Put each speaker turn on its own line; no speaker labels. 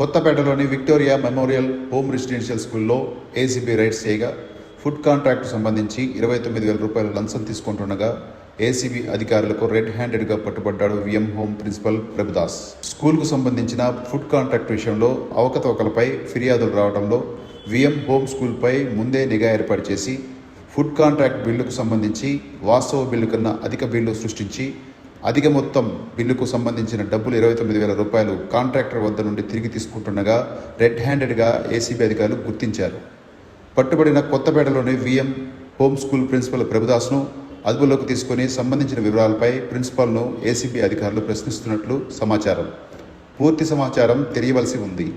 కొత్తపేటలోని Victoria memorial home residential స్కూల్లో ACB raids చేయగా food contract సంబంధించి ఇరవై తొమ్మిది వేల రూపాయల లంచం తీసుకుంటుండగా ఏసీబీ అధికారులకు రెడ్ హ్యాండెడ్గా పట్టుబడ్డాడు విఎం హోమ్ ప్రిన్సిపల్ ప్రభుదాస్. స్కూల్కు సంబంధించిన ఫుడ్ కాంట్రాక్ట్ విషయంలో అవకతవకలపై ఫిర్యాదులు రావడంలో విఎం హోమ్ స్కూల్పై ముందే నిఘా ఏర్పాటు చేసి ఫుడ్ కాంట్రాక్ట్ బిల్లుకు సంబంధించి వాస్తవ బిల్లు కన్నా అధిక బిల్లు సృష్టించి అధిక మొత్తం బిల్లుకు సంబంధించిన డబ్బులు ఇరవై తొమ్మిది వేల రూపాయలు కాంట్రాక్టర్ వద్ద నుండి తిరిగి తీసుకుంటుండగా రెడ్ హ్యాండెడ్గా ఏసీబీ అధికారులు గుర్తించారు. పట్టుబడిన కొత్తపేటలోని విఎం హోమ్ స్కూల్ ప్రిన్సిపల్ ప్రభుదాస్ను అదుపులోకి తీసుకుని సంబంధించిన వివరాలపై ప్రిన్సిపల్ను ఏసీబీ అధికారులు ప్రశ్నిస్తున్నట్లు సమాచారం. పూర్తి సమాచారం తెలియవలసి ఉంది.